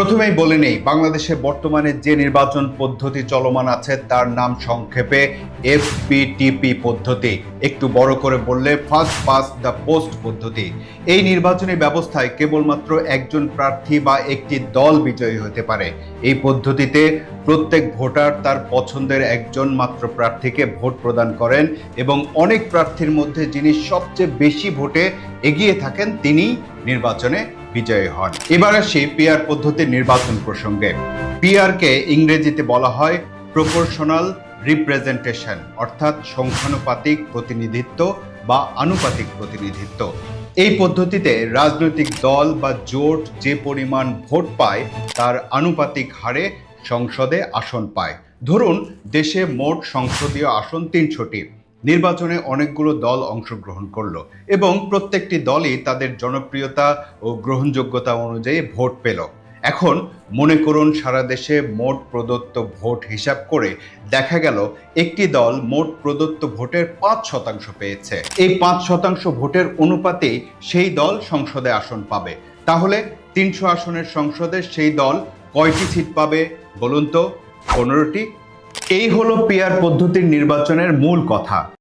প্রথমেই বলে নেই, বাংলাদেশে বর্তমানে যে নির্বাচন পদ্ধতি চলমান আছে তার নাম সংক্ষেপে এফপিটিপি পদ্ধতি। একটু বড় করে বললে ফার্স্ট পাস দ্য পোস্ট পদ্ধতি। এই নির্বাচনী ব্যবস্থায় কেবলমাত্র একজন প্রার্থী বা একটি দল বিজয়ী হতে পারে। এই পদ্ধতিতে প্রত্যেক ভোটার তার পছন্দের একজন মাত্র প্রার্থীকে ভোট প্রদান করেন এবং অনেক প্রার্থীর মধ্যে যিনি সবচেয়ে বেশি ভোটে এগিয়ে থাকেন তিনি নির্বাচনে বিজয়ী হন। এবার আসি পিআর পদ্ধতির নির্বাচন প্রসঙ্গে। পিআরকে ইংরেজিতে বলা হয় প্রপোর্শনাল রিপ্রেজেন্টেশন অর্থাৎ সংখ্যানুপাতিক প্রতিনিধিত্ব বা আনুপাতিক প্রতিনিধিত্ব। এই পদ্ধতিতে রাজনৈতিক দল বা জোট যে পরিমাণ ভোট পায়, তার আনুপাতিক হারে সংসদে আসন পায়। ধরুন, দেশে মোট সংসদীয় আসন তিনশোটি। নির্বাচনে অনেকগুলো দল অংশগ্রহণ করল এবং প্রত্যেকটি দলই তাদের জনপ্রিয়তা ও গ্রহণযোগ্যতা অনুযায়ী ভোট পেল। এখন মনে করুন সারা দেশে মোট প্রদত্ত ভোট হিসাব করে দেখা গেল একটি দল মোট প্রদত্ত ভোটের পাঁচ শতাংশ পেয়েছে। এই পাঁচ শতাংশ ভোটের অনুপাতে সেই দল সংসদে আসন পাবে। তাহলে তিনশো আসনের সংসদে সেই দল কয়টি সিট পাবে বলুন তো? পনেরোটি এই হলো পিয়ার পদ্ধতির নির্বাচনের মূল কথা।